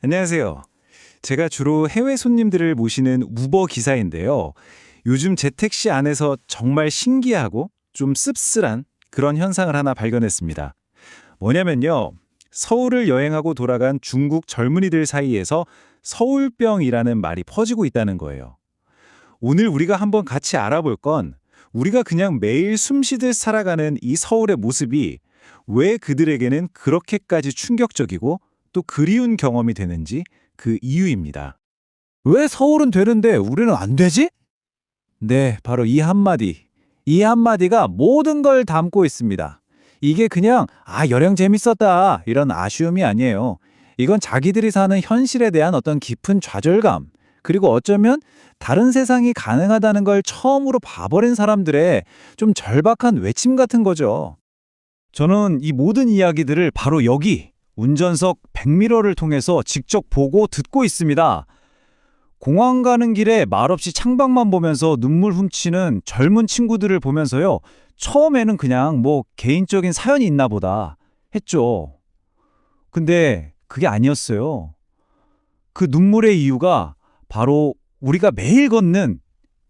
안녕하세요. 제가 주로 해외 손님들을 모시는 우버 기사인데요. 요즘 제 택시 안에서 정말 신기하고 좀 씁쓸한 그런 현상을 하나 발견했습니다. 뭐냐면요. 서울을 여행하고 돌아간 중국 젊은이들 사이에서 서울병이라는 말이 퍼지고 있다는 거예요. 오늘 우리가 한번 같이 알아볼 건 우리가 그냥 매일 숨쉬듯 살아가는 이 서울의 모습이 왜 그들에게는 그렇게까지 충격적이고 또 그리운 경험이 되는지 그 이유입니다. 왜 서울은 되는데 우리는 안 되지? 네, 바로 이 한마디. 이 한마디가 모든 걸 담고 있습니다. 이게 그냥 아, 여행 재밌었다 이런 아쉬움이 아니에요. 이건 자기들이 사는 현실에 대한 어떤 깊은 좌절감, 그리고 어쩌면 다른 세상이 가능하다는 걸 처음으로 봐버린 사람들의 좀 절박한 외침 같은 거죠. 저는 이 모든 이야기들을 바로 여기 운전석 백미러를 통해서 직접 보고 듣고 있습니다. 공항 가는 길에 말없이 창밖만 보면서 눈물 훔치는 젊은 친구들을 보면서요. 처음에는 그냥 뭐 개인적인 사연이 있나 보다 했죠. 근데 그게 아니었어요. 그 눈물의 이유가 바로 우리가 매일 걷는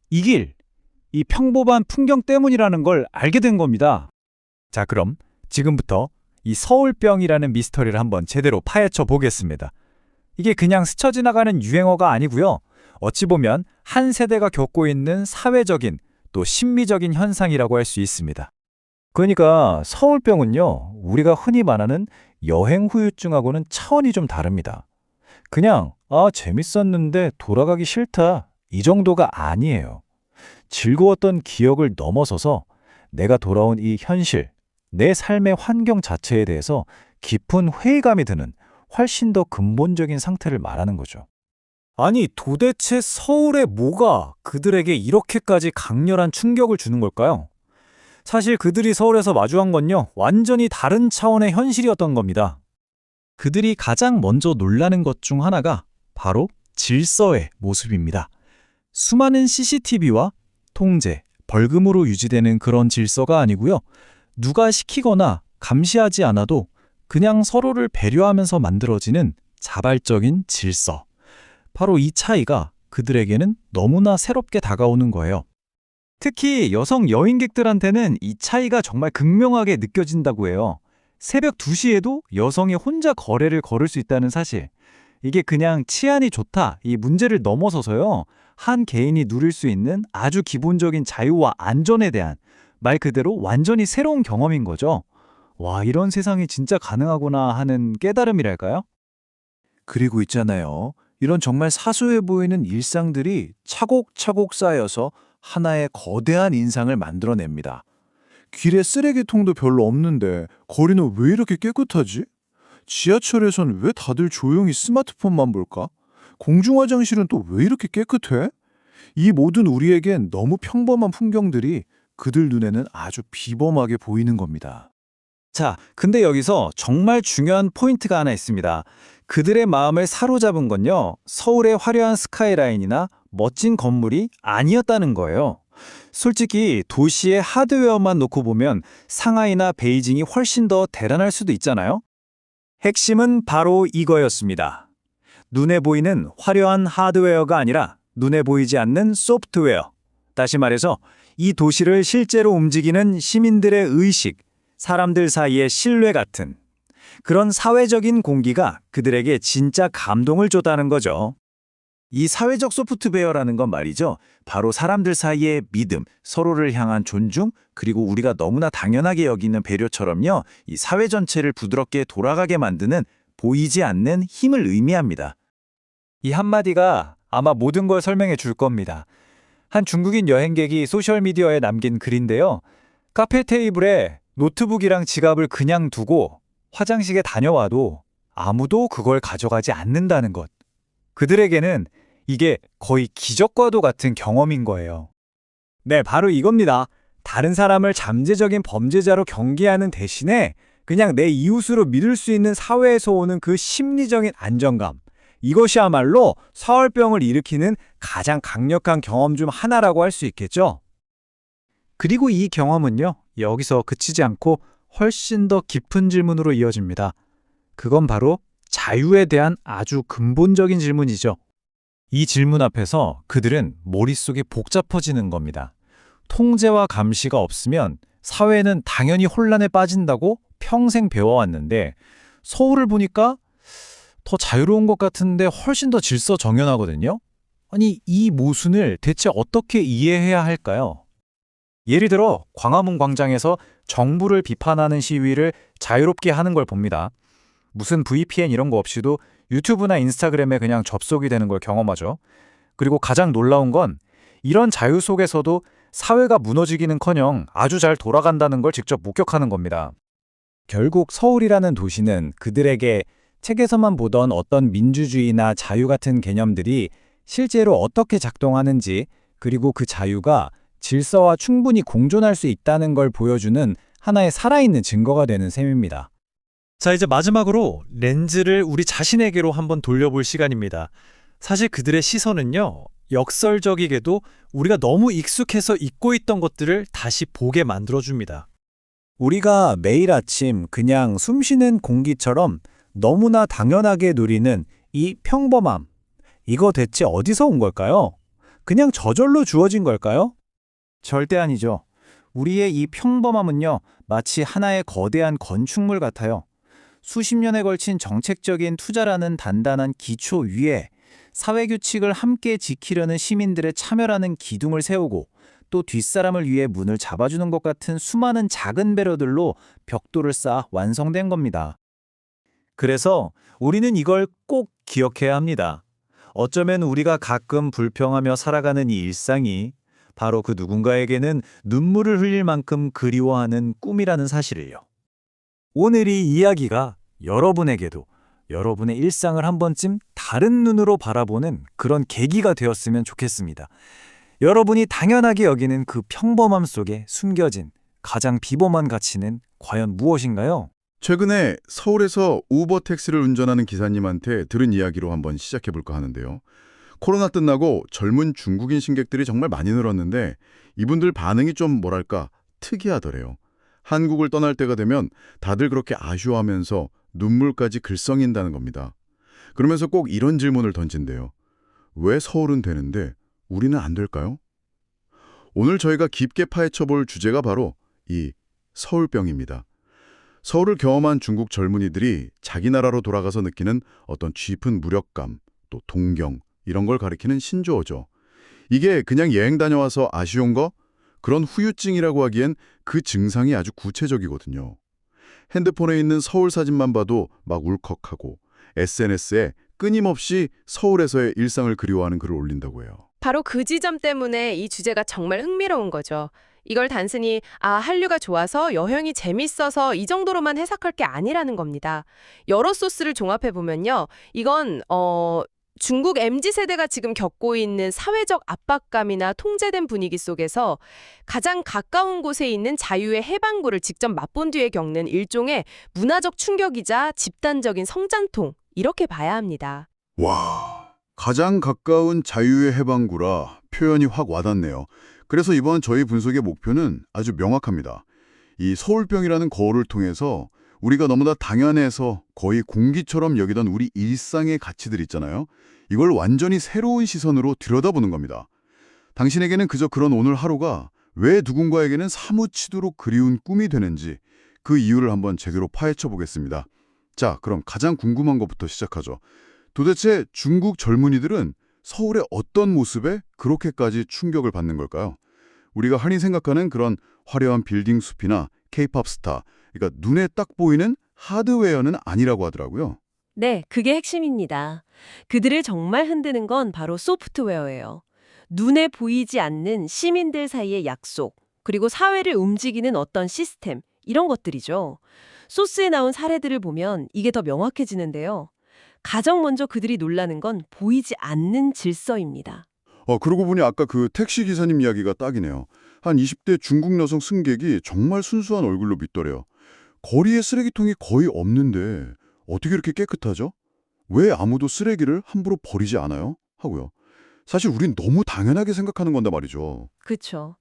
이 길, 이 평범한 풍경 때문이라는 걸 알게 된 겁니다. 자, 그럼 지금부터 이 서울병이라는 미스터리를 한번 제대로 파헤쳐 보겠습니다. 이게 그냥 스쳐 지나가는 유행어가 아니고요. 어찌 보면 한 세대가 겪고 있는 사회적인 또 심미적인 현상이라고 할 수 있습니다. 그러니까 서울병은요, 우리가 흔히 말하는 여행 후유증하고는 차원이 좀 다릅니다. 그냥 아, 재밌었는데 돌아가기 싫다. 이 정도가 아니에요. 즐거웠던 기억을 넘어서서 내가 돌아온 이 현실, 내 삶의 환경 자체에 대해서 깊은 회의감이 드는 훨씬 더 근본적인 상태를 말하는 거죠. 아니, 도대체 서울의 뭐가 그들에게 이렇게까지 강렬한 충격을 주는 걸까요? 사실 그들이 서울에서 마주한 건요, 완전히 다른 차원의 현실이었던 겁니다. 그들이 가장 먼저 놀라는 것 중 하나가 바로 질서의 모습입니다. 수많은 CCTV와 통제, 벌금으로 유지되는 그런 질서가 아니고요. 누가 시키거나 감시하지 않아도 그냥 서로를 배려하면서 만들어지는 자발적인 질서. 바로 이 차이가 그들에게는 너무나 새롭게 다가오는 거예요. 특히 여성 여행객들한테는 이 차이가 정말 극명하게 느껴진다고 해요. 새벽 2시에도 여성이 혼자 거래를 걸을 수 있다는 사실. 이게 그냥 치안이 좋다, 이 문제를 넘어서서요. 한 개인이 누릴 수 있는 아주 기본적인 자유와 안전에 대한 말 그대로 완전히 새로운 경험인 거죠. 와, 이런 세상이 진짜 가능하구나 하는 깨달음이랄까요? 그리고 있잖아요. 이런 정말 사소해 보이는 일상들이 차곡차곡 쌓여서 하나의 거대한 인상을 만들어냅니다. 길에 쓰레기통도 별로 없는데 거리는 왜 이렇게 깨끗하지? 지하철에선 왜 다들 조용히 스마트폰만 볼까? 공중화장실은 또 왜 이렇게 깨끗해? 이 모든 우리에겐 너무 평범한 풍경들이 그들 눈에는 아주 비범하게 보이는 겁니다. 자, 근데 여기서 정말 중요한 포인트가 하나 있습니다. 그들의 마음을 사로잡은 건요, 서울의 화려한 스카이라인이나 멋진 건물이 아니었다는 거예요. 솔직히 도시의 하드웨어만 놓고 보면 상하이나 베이징이 훨씬 더 대단할 수도 있잖아요. 핵심은 바로 이거였습니다. 눈에 보이는 화려한 하드웨어가 아니라 눈에 보이지 않는 소프트웨어. 다시 말해서 이 도시를 실제로 움직이는 시민들의 의식, 사람들 사이의 신뢰 같은 그런 사회적인 공기가 그들에게 진짜 감동을 줬다는 거죠. 이 사회적 소프트웨어라는 건 말이죠. 바로 사람들 사이의 믿음, 서로를 향한 존중, 그리고 우리가 너무나 당연하게 여기는 배려처럼요. 이 사회 전체를 부드럽게 돌아가게 만드는 보이지 않는 힘을 의미합니다. 이 한마디가 아마 모든 걸 설명해 줄 겁니다. 한 중국인 여행객이 소셜미디어에 남긴 글인데요. 카페 테이블에 노트북이랑 지갑을 그냥 두고 화장실에 다녀와도 아무도 그걸 가져가지 않는다는 것. 그들에게는 이게 거의 기적과도 같은 경험인 거예요. 네, 바로 이겁니다. 다른 사람을 잠재적인 범죄자로 경계하는 대신에 그냥 내 이웃으로 믿을 수 있는 사회에서 오는 그 심리적인 안정감. 이것이야말로 서울병을 일으키는 가장 강력한 경험 중 하나라고 할 수 있겠죠. 그리고 이 경험은요, 여기서 그치지 않고 훨씬 더 깊은 질문으로 이어집니다. 그건 바로 자유에 대한 아주 근본적인 질문이죠. 이 질문 앞에서 그들은 머릿속이 복잡해지는 겁니다. 통제와 감시가 없으면 사회는 당연히 혼란에 빠진다고 평생 배워왔는데 서울을 보니까 더 자유로운 것 같은데 훨씬 더 질서 정연하거든요. 아니, 이 모순을 대체 어떻게 이해해야 할까요? 예를 들어 광화문 광장에서 정부를 비판하는 시위를 자유롭게 하는 걸 봅니다. 무슨 VPN 이런 거 없이도 유튜브나 인스타그램에 그냥 접속이 되는 걸 경험하죠. 그리고 가장 놀라운 건 이런 자유 속에서도 사회가 무너지기는커녕 아주 잘 돌아간다는 걸 직접 목격하는 겁니다. 결국 서울이라는 도시는 그들에게 책에서만 보던 어떤 민주주의나 자유 같은 개념들이 실제로 어떻게 작동하는지 그리고 그 자유가 질서와 충분히 공존할 수 있다는 걸 보여주는 하나의 살아있는 증거가 되는 셈입니다. 자, 이제 마지막으로 렌즈를 우리 자신에게로 한번 돌려볼 시간입니다. 사실 그들의 시선은요, 역설적이게도 우리가 너무 익숙해서 잊고 있던 것들을 다시 보게 만들어줍니다. 우리가 매일 아침 그냥 숨 쉬는 공기처럼 너무나 당연하게 누리는 이 평범함. 이거 대체 어디서 온 걸까요? 그냥 저절로 주어진 걸까요? 절대 아니죠. 우리의 이 평범함은요, 마치 하나의 거대한 건축물 같아요. 수십 년에 걸친 정책적인 투자라는 단단한 기초 위에 사회규칙을 함께 지키려는 시민들의 참여라는 기둥을 세우고 또 뒷사람을 위해 문을 잡아주는 것 같은 수많은 작은 배려들로 벽돌을 쌓아 완성된 겁니다. 그래서 우리는 이걸 꼭 기억해야 합니다. 어쩌면 우리가 가끔 불평하며 살아가는 이 일상이 바로 그 누군가에게는 눈물을 흘릴 만큼 그리워하는 꿈이라는 사실을요. 오늘 이 이야기가 여러분에게도 여러분의 일상을 한 번쯤 다른 눈으로 바라보는 그런 계기가 되었으면 좋겠습니다. 여러분이 당연하게 여기는 그 평범함 속에 숨겨진 가장 비범한 가치는 과연 무엇인가요? 최근에 서울에서 우버 택시를 운전하는 기사님한테 들은 이야기로 한번 시작해 볼까 하는데요. 코로나 끝나고 젊은 중국인 승객들이 정말 많이 늘었는데 이분들 반응이 좀 뭐랄까 특이하더래요. 한국을 떠날 때가 되면 다들 그렇게 아쉬워하면서 눈물까지 글썽인다는 겁니다. 그러면서 꼭 이런 질문을 던진대요. 왜 서울은 되는데 우리는 안 될까요? 오늘 저희가 깊게 파헤쳐 볼 주제가 바로 이 서울병입니다. 서울을 경험한 중국 젊은이들이 자기 나라로 돌아가서 느끼는 어떤 쥐픈 무력감, 또 동경, 이런 걸 가리키는 신조어죠. 이게 그냥 여행 다녀와서 아쉬운 거? 그런 후유증이라고 하기엔 그 증상이 아주 구체적이거든요. 핸드폰에 있는 서울 사진만 봐도 막 울컥하고 SNS에 끊임없이 서울에서의 일상을 그리워하는 글을 올린다고 해요. 바로 그 지점 때문에 이 주제가 정말 흥미로운 거죠. 이걸 단순히 아, 한류가 좋아서 여행이 재밌어서 이 정도로만 해석할 게 아니라는 겁니다. 여러 소스를 종합해 보면요. 이건 어 중국 MZ 세대가 지금 겪고 있는 사회적 압박감이나 통제된 분위기 속에서 가장 가까운 곳에 있는 자유의 해방구를 직접 맛본 뒤에 겪는 일종의 문화적 충격이자 집단적인 성장통 이렇게 봐야 합니다. 와, 가장 가까운 자유의 해방구라 표현이 확 와닿네요. 그래서 이번 저희 분석의 목표는 아주 명확합니다. 이 서울병이라는 거울을 통해서 우리가 너무나 당연해서 거의 공기처럼 여기던 우리 일상의 가치들 있잖아요. 이걸 완전히 새로운 시선으로 들여다보는 겁니다. 당신에게는 그저 그런 오늘 하루가 왜 누군가에게는 사무치도록 그리운 꿈이 되는지 그 이유를 한번 제대로 파헤쳐 보겠습니다. 자, 그럼 가장 궁금한 것부터 시작하죠. 도대체 중국 젊은이들은 서울의 어떤 모습에 그렇게까지 충격을 받는 걸까요? 우리가 흔히 생각하는 그런 화려한 빌딩 숲이나 케이팝 스타, 그러니까 눈에 딱 보이는 하드웨어는 아니라고 하더라고요. 네, 그게 핵심입니다. 그들을 정말 흔드는 건 바로 소프트웨어예요. 눈에 보이지 않는 시민들 사이의 약속, 그리고 사회를 움직이는 어떤 시스템, 이런 것들이죠. 소스에 나온 사례들을 보면 이게 더 명확해지는데요. 가장 먼저 그들이 놀라는 건 보이지 않는 질서입니다. 어, 그러고 보니 아까 그 택시 기사님 이야기가 딱이네요. 한 20대 중국 여성 승객이 정말 순수한 얼굴로 믿더래요. 거리에 쓰레기통이 거의 없는데 어떻게 이렇게 깨끗하죠? 왜 아무도 쓰레기를 함부로 버리지 않아요? 하고요. 사실 우린 너무 당연하게 생각하는 건데 말이죠. 그쵸.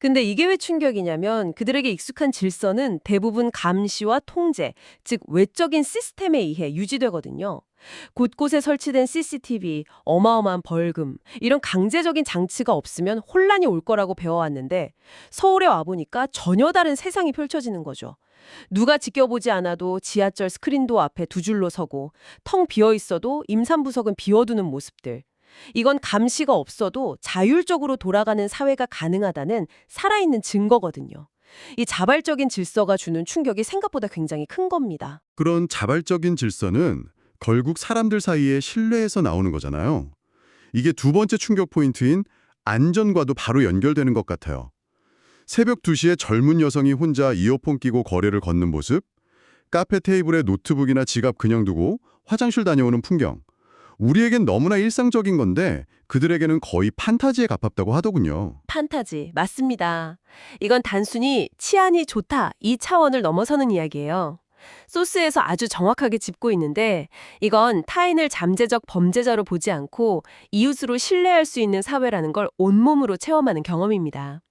근데 이게 왜 충격이냐면 그들에게 익숙한 질서는 대부분 감시와 통제, 즉 외적인 시스템에 의해 유지되거든요. 곳곳에 설치된 CCTV, 어마어마한 벌금, 이런 강제적인 장치가 없으면 혼란이 올 거라고 배워왔는데 서울에 와보니까 전혀 다른 세상이 펼쳐지는 거죠. 누가 지켜보지 않아도 지하철 스크린도 앞에 두 줄로 서고 텅 비어 있어도 임산부석은 비워두는 모습들. 이건 감시가 없어도 자율적으로 돌아가는 사회가 가능하다는 살아있는 증거거든요. 이 자발적인 질서가 주는 충격이 생각보다 굉장히 큰 겁니다. 그런 자발적인 질서는 결국 사람들 사이의 신뢰에서 나오는 거잖아요. 이게 두 번째 충격 포인트인 안전과도 바로 연결되는 것 같아요. 새벽 2시에 젊은 여성이 혼자 이어폰 끼고 거리를 걷는 모습, 카페 테이블에 노트북이나 지갑 그냥 두고 화장실 다녀오는 풍경. 우리에겐 너무나 일상적인 건데 그들에게는 거의 판타지에 가깝다고 하더군요. 판타지, 맞습니다. 이건 단순히 치안이 좋다 이 차원을 넘어서는 이야기예요. 소스에서 아주 정확하게 짚고 있는데 이건 타인을 잠재적 범죄자로 보지 않고 이웃으로 신뢰할 수 있는 사회라는 걸 온몸으로 체험하는 경험입니다.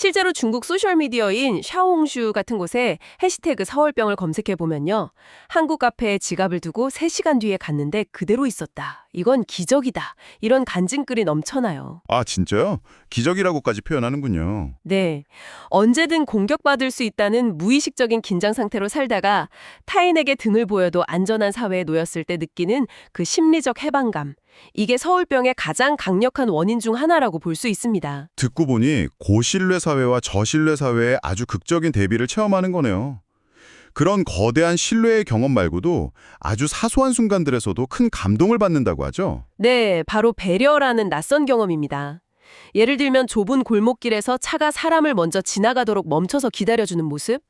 실제로 중국 소셜미디어인 샤오홍슈 같은 곳에 해시태그 서울병을 검색해 보면요. 한국 카페에 지갑을 두고 3시간 뒤에 갔는데 그대로 있었다. 이건 기적이다. 이런 간증글이 넘쳐나요. 아, 진짜요? 기적이라고까지 표현하는군요. 네. 언제든 공격받을 수 있다는 무의식적인 긴장 상태로 살다가 타인에게 등을 보여도 안전한 사회에 놓였을 때 느끼는 그 심리적 해방감. 이게 서울병의 가장 강력한 원인 중 하나라고 볼 수 있습니다. 듣고 보니 고신뢰 사회와 저신뢰 사회의 아주 극적인 대비를 체험하는 거네요. 그런 거대한 신뢰의 경험 말고도 아주 사소한 순간들에서도 큰 감동을 받는다고 하죠. 네, 바로 배려라는 낯선 경험입니다. 예를 들면 좁은 골목길에서 차가 사람을 먼저 지나가도록 멈춰서 기다려주는 모습,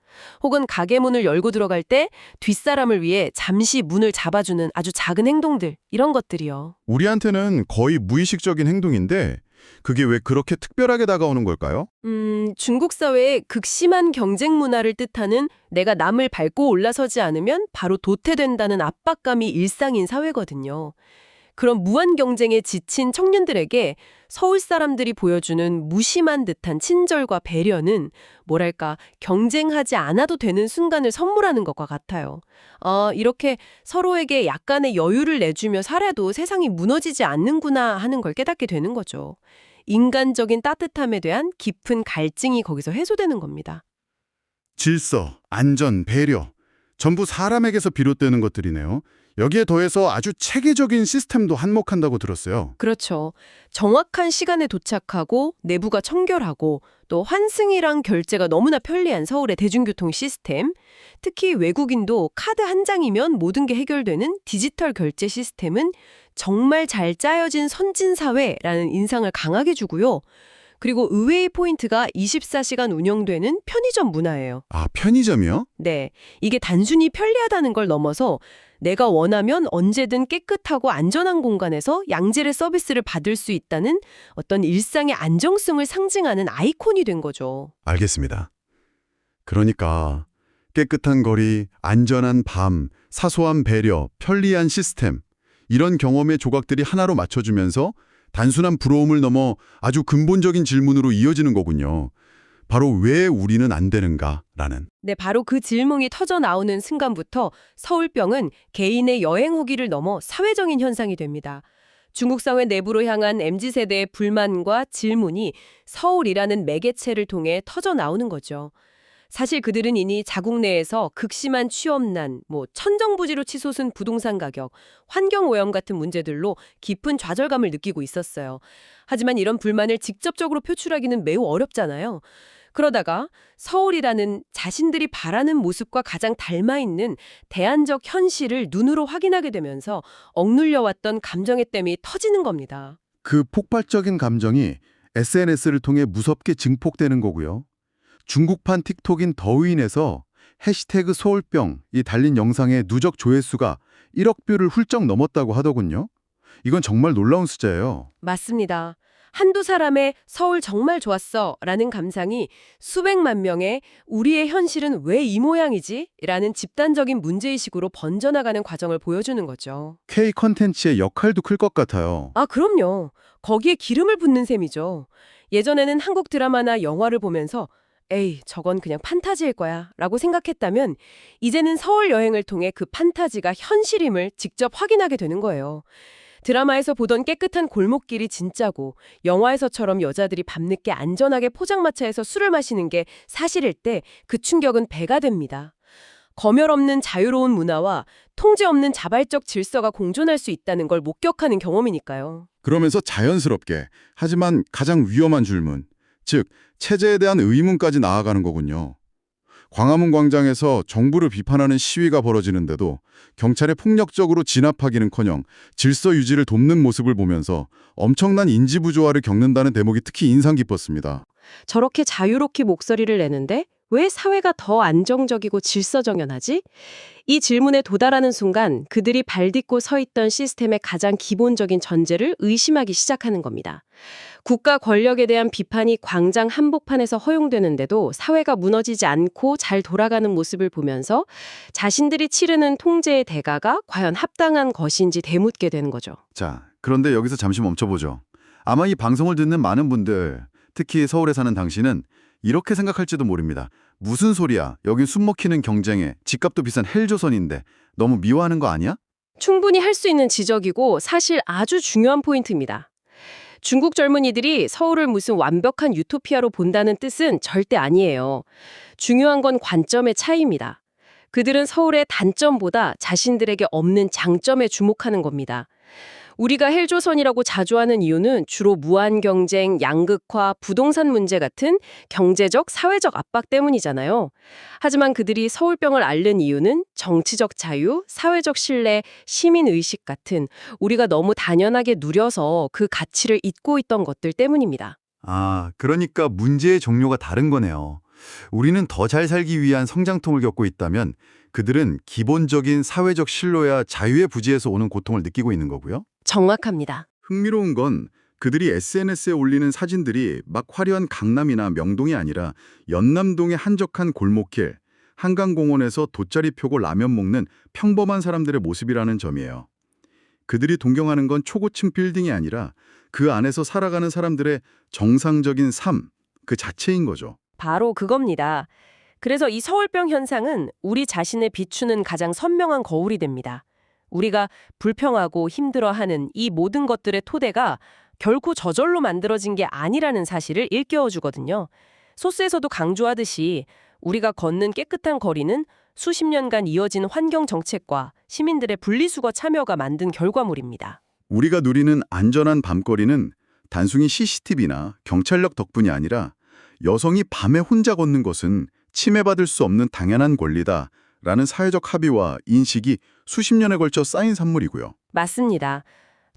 혹은 가게 문을 열고 들어갈 때 뒷사람을 위해 잠시 문을 잡아주는 아주 작은 행동들, 이런 것들이요. 우리한테는 거의 무의식적인 행동인데 그게 왜 그렇게 특별하게 다가오는 걸까요? 음, 중국 사회의 극심한 경쟁 문화를 뜻하는 내가 남을 밟고 올라서지 않으면 바로 도태된다는 압박감이 일상인 사회거든요. 그런 무한 경쟁에 지친 청년들에게 서울 사람들이 보여주는 무심한 듯한 친절과 배려는 뭐랄까 경쟁하지 않아도 되는 순간을 선물하는 것과 같아요. 아, 이렇게 서로에게 약간의 여유를 내주며 살아도 세상이 무너지지 않는구나 하는 걸 깨닫게 되는 거죠. 인간적인 따뜻함에 대한 깊은 갈증이 거기서 해소되는 겁니다. 질서, 안전, 배려 전부 사람에게서 비롯되는 것들이네요. 여기에 더해서 아주 체계적인 시스템도 한몫한다고 들었어요. 그렇죠. 정확한 시간에 도착하고 내부가 청결하고 또 환승이랑 결제가 너무나 편리한 서울의 대중교통 시스템, 특히 외국인도 카드 한 장이면 모든 게 해결되는 디지털 결제 시스템은 정말 잘 짜여진 선진 사회라는 인상을 강하게 주고요. 그리고 의외의 포인트가 24시간 운영되는 편의점 문화예요. 아, 편의점이요? 네. 이게 단순히 편리하다는 걸 넘어서 내가 원하면 언제든 깨끗하고 안전한 공간에서 양질의 서비스를 받을 수 있다는 어떤 일상의 안정성을 상징하는 아이콘이 된 거죠. 알겠습니다. 그러니까 깨끗한 거리, 안전한 밤, 사소한 배려, 편리한 시스템 이런 경험의 조각들이 하나로 맞춰주면서 단순한 부러움을 넘어 아주 근본적인 질문으로 이어지는 거군요. 바로 왜 우리는 안 되는가라는. 네, 바로 그 질문이 터져 나오는 순간부터 서울병은 개인의 여행 후기를 넘어 사회적인 현상이 됩니다. 중국 사회 내부로 향한 MZ세대의 불만과 질문이 서울이라는 매개체를 통해 터져 나오는 거죠. 사실 그들은 이미 자국 내에서 극심한 취업난, 뭐 천정부지로 치솟은 부동산 가격, 환경 오염 같은 문제들로 깊은 좌절감을 느끼고 있었어요. 하지만 이런 불만을 직접적으로 표출하기는 매우 어렵잖아요. 그러다가 서울이라는 자신들이 바라는 모습과 가장 닮아 있는 대안적 현실을 눈으로 확인하게 되면서 억눌려왔던 감정의 댐이 터지는 겁니다. 그 폭발적인 감정이 SNS를 통해 무섭게 증폭되는 거고요. 중국판 틱톡인 더위인에서 해시태그 서울병이 달린 영상의 누적 조회수가 1억 뷰를 훌쩍 넘었다고 하더군요. 이건 정말 놀라운 숫자예요. 맞습니다. 한두 사람의 서울 정말 좋았어 라는 감상이 수백만 명의 우리의 현실은 왜 이 모양이지? 라는 집단적인 문제의식으로 번져나가는 과정을 보여주는 거죠. K 컨텐츠의 역할도 클 것 같아요. 아, 그럼요. 거기에 기름을 붓는 셈이죠. 예전에는 한국 드라마나 영화를 보면서 에이, 저건 그냥 판타지일 거야 라고 생각했다면 이제는 서울 여행을 통해 그 판타지가 현실임을 직접 확인하게 되는 거예요. 드라마에서 보던 깨끗한 골목길이 진짜고 영화에서처럼 여자들이 밤늦게 안전하게 포장마차에서 술을 마시는 게 사실일 때 그 충격은 배가 됩니다. 검열 없는 자유로운 문화와 통제 없는 자발적 질서가 공존할 수 있다는 걸 목격하는 경험이니까요. 그러면서 자연스럽게 하지만 가장 위험한 질문, 즉 체제에 대한 의문까지 나아가는 거군요. 광화문 광장에서 정부를 비판하는 시위가 벌어지는데도 경찰에 폭력적으로 진압하기는커녕 질서 유지를 돕는 모습을 보면서 엄청난 인지 부조화를 겪는다는 대목이 특히 인상 깊었습니다. 저렇게 자유롭게 목소리를 내는데 왜 사회가 더 안정적이고 질서정연하지? 이 질문에 도달하는 순간 그들이 발딛고 서 있던 시스템의 가장 기본적인 전제를 의심하기 시작하는 겁니다. 국가 권력에 대한 비판이 광장 한복판에서 허용되는데도 사회가 무너지지 않고 잘 돌아가는 모습을 보면서 자신들이 치르는 통제의 대가가 과연 합당한 것인지 되묻게 되는 거죠. 자, 그런데 여기서 잠시 멈춰보죠. 아마 이 방송을 듣는 많은 분들, 특히 서울에 사는 당신은 이렇게 생각할지도 모릅니다. 무슨 소리야? 여긴 숨먹히는 경쟁에 집값도 비싼 헬조선인데 너무 미워하는 거 아니야? 충분히 할 수 있는 지적이고 사실 아주 중요한 포인트입니다. 중국 젊은이들이 서울을 무슨 완벽한 유토피아로 본다는 뜻은 절대 아니에요. 중요한 건 관점의 차이입니다. 그들은 서울의 단점보다 자신들에게 없는 장점에 주목하는 겁니다. 우리가 헬조선이라고 자주 하는 이유는 주로 무한 경쟁, 양극화, 부동산 문제 같은 경제적, 사회적 압박 때문이잖아요. 하지만 그들이 서울병을 앓는 이유는 정치적 자유, 사회적 신뢰, 시민 의식 같은 우리가 너무 단연하게 누려서 그 가치를 잊고 있던 것들 때문입니다. 아, 그러니까 문제의 종류가 다른 거네요. 우리는 더 잘 살기 위한 성장통을 겪고 있다면 그들은 기본적인 사회적 신뢰야 자유의 부지에서 오는 고통을 느끼고 있는 거고요. 정확합니다. 흥미로운 건 그들이 SNS에 올리는 사진들이 막 화려한 강남이나 명동이 아니라 연남동의 한적한 골목길, 한강공원에서 돗자리 펴고 라면 먹는 평범한 사람들의 모습이라는 점이에요. 그들이 동경하는 건 초고층 빌딩이 아니라 그 안에서 살아가는 사람들의 정상적인 삶, 그 자체인 거죠. 바로 그겁니다. 그래서 이 서울병 현상은 우리 자신을 비추는 가장 선명한 거울이 됩니다. 우리가 불평하고 힘들어하는 이 모든 것들의 토대가 결코 저절로 만들어진 게 아니라는 사실을 일깨워 주거든요. 소스에서도 강조하듯이 우리가 걷는 깨끗한 거리는 수십 년간 이어진 환경 정책과 시민들의 분리수거 참여가 만든 결과물입니다. 우리가 누리는 안전한 밤거리는 단순히 CCTV나 경찰력 덕분이 아니라 여성이 밤에 혼자 걷는 것은 침해받을 수 없는 당연한 권리다 라는 사회적 합의와 인식이 수십 년에 걸쳐 쌓인 산물이고요. 맞습니다.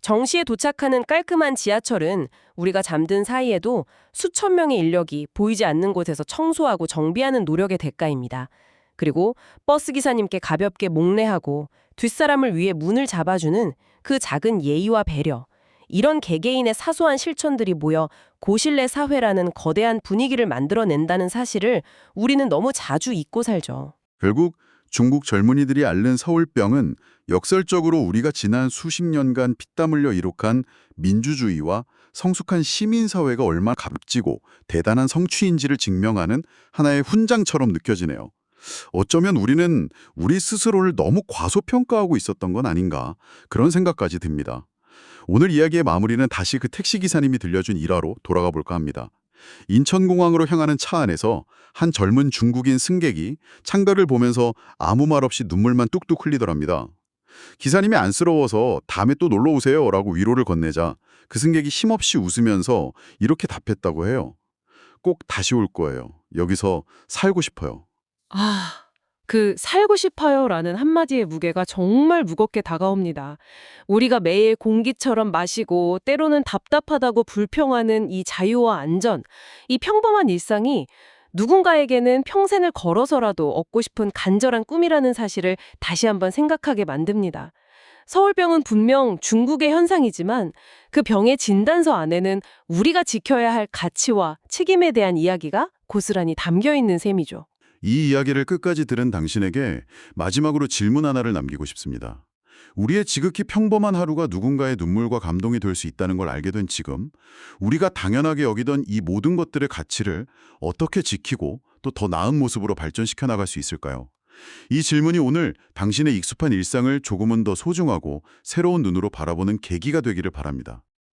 정시에 도착하는 깔끔한 지하철은 우리가 잠든 사이에도 수천 명의 인력이 보이지 않는 곳에서 청소하고 정비하는 노력의 대가입니다. 그리고 버스 기사님께 가볍게 목례하고 뒷사람을 위해 문을 잡아주는 그 작은 예의와 배려. 이런 개개인의 사소한 실천들이 모여 고실내 사회라는 거대한 분위기를 만들어낸다는 사실을 우리는 너무 자주 잊고 살죠. 결국 중국 젊은이들이 앓는 서울병은 역설적으로 우리가 지난 수십 년간 피땀 흘려 이룩한 민주주의와 성숙한 시민사회가 얼마나 값지고 대단한 성취인지를 증명하는 하나의 훈장처럼 느껴지네요. 어쩌면 우리는 우리 스스로를 너무 과소평가하고 있었던 건 아닌가 그런 생각까지 듭니다. 오늘 이야기의 마무리는 다시 그 택시기사님이 들려준 일화로 돌아가 볼까 합니다. 인천공항으로 향하는 차 안에서 한 젊은 중국인 승객이 창가를 보면서 아무 말 없이 눈물만 뚝뚝 흘리더랍니다. 기사님이 안쓰러워서 다음에 또 놀러 오세요 라고 위로를 건네자 그 승객이 힘없이 웃으면서 이렇게 답했다고 해요. 꼭 다시 올 거예요. 여기서 살고 싶어요. 아, 그 살고 싶어요라는 한마디의 무게가 정말 무겁게 다가옵니다. 우리가 매일 공기처럼 마시고 때로는 답답하다고 불평하는 이 자유와 안전, 이 평범한 일상이 누군가에게는 평생을 걸어서라도 얻고 싶은 간절한 꿈이라는 사실을 다시 한번 생각하게 만듭니다. 서울병은 분명 중국의 현상이지만 그 병의 진단서 안에는 우리가 지켜야 할 가치와 책임에 대한 이야기가 고스란히 담겨 있는 셈이죠. 이 이야기를 끝까지 들은 당신에게 마지막으로 질문 하나를 남기고 싶습니다. 우리의 지극히 평범한 하루가 누군가의 눈물과 감동이 될 수 있다는 걸 알게 된 지금, 우리가 당연하게 여기던 이 모든 것들의 가치를 어떻게 지키고 또 더 나은 모습으로 발전시켜 나갈 수 있을까요? 이 질문이 오늘 당신의 익숙한 일상을 조금은 더 소중하고 새로운 눈으로 바라보는 계기가 되기를 바랍니다.